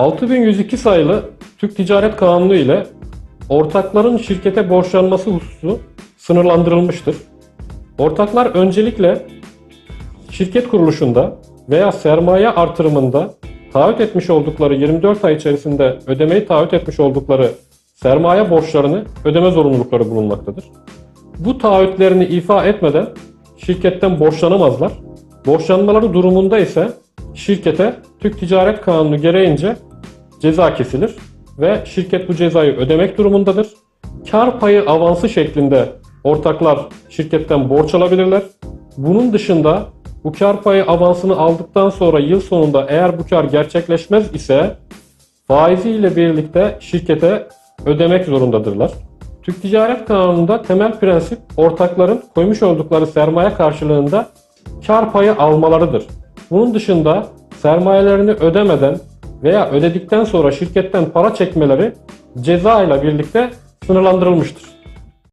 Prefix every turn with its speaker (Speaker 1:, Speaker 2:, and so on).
Speaker 1: 6102 sayılı Türk Ticaret Kanunu ile ortakların şirkete borçlanması hususu sınırlandırılmıştır. Ortaklar öncelikle şirket kuruluşunda veya sermaye artırımında taahhüt etmiş oldukları 24 ay içerisinde ödemeyi taahhüt etmiş oldukları sermaye borçlarını ödeme zorunlulukları bulunmaktadır. Bu taahhütlerini ifa etmeden şirketten borçlanamazlar. Borçlanmaları durumunda ise şirkete Türk Ticaret Kanunu gereğince ceza kesilir ve şirket bu cezayı ödemek durumundadır. Kar payı avansı şeklinde ortaklar şirketten borç alabilirler. Bunun dışında bu kar payı avansını aldıktan sonra yıl sonunda eğer bu kar gerçekleşmez ise faiziyle birlikte şirkete ödemek zorundadırlar. Türk Ticaret Kanunu'nda temel prensip ortakların koymuş oldukları sermaye karşılığında kar payı almalarıdır. Bunun dışında sermayelerini ödemeden veya ödedikten sonra şirketten para çekmeleri ceza ile birlikte sınırlandırılmıştır.